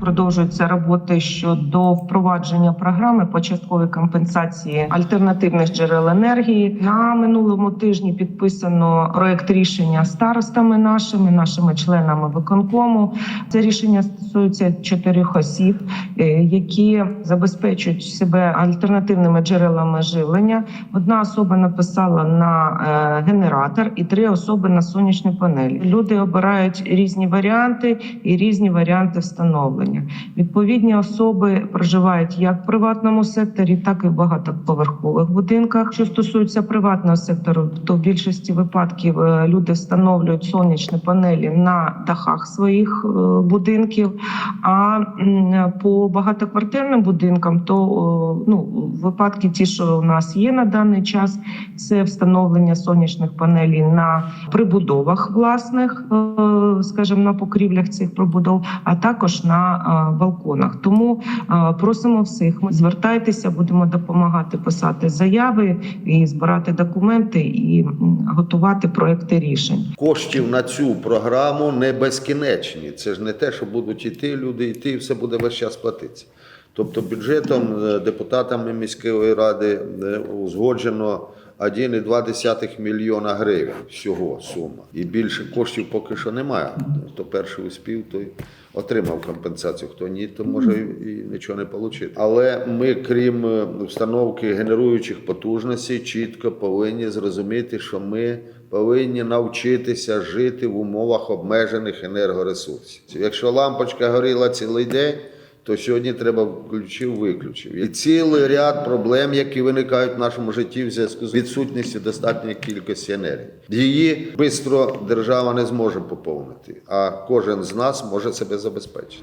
Продовжуються роботи щодо впровадження програми початкової компенсації альтернативних джерел енергії. На минулому тижні підписано проект рішення старостами нашими, нашими членами виконкому. Це рішення стосується чотирьох осіб, е, які забезпечують себе альтернативними джерелами живлення. Одна особа написала на е, генератор і три особи на сонячні панелі. Люди обирають різні варіанти і різні варіанти встановлення. Відповідні особи проживають як в приватному секторі, так і в багатоповерхових будинках. Що стосується приватного сектору, то в більшості випадків е, люди встановлюють сонячні панелі на дахах своїх е, будинків. А по багатоквартирним будинкам, то ну випадки, ті, що у нас є на даний час, це встановлення сонячних панелей на прибудовах власних, е, скажімо, на покрівлях цих прибудов, а також на е, балконах. Тому е, просимо всіх Ми звертайтеся, будемо допомагати писати заяви і збирати документи і готувати проекти рішень. Коштів на цю програму не безкінечні. Це ж не те, що будуть іти люди, йти, і все буде весь час платитися. Тобто бюджетом е, депутатами міської ради узгоджено 1,2 мільйона гривень всього сума. І більше коштів поки що немає. Хто перший успів, той отримав компенсацію. Хто ні, то може і нічого не отримати. Але ми, крім е, установки генеруючих потужностей, чітко повинні зрозуміти, що ми повинні навчитися жити в умовах обмежених енергоресурсів. Якщо лампочка горіла цілий день, то сьогодні треба включив, виключив. І цілий ряд проблем, які виникають в нашому житті в зв'язку з відсутністю достатньої кількості енергії. Її швидко держава не зможе поповнити, а кожен з нас може себе забезпечити.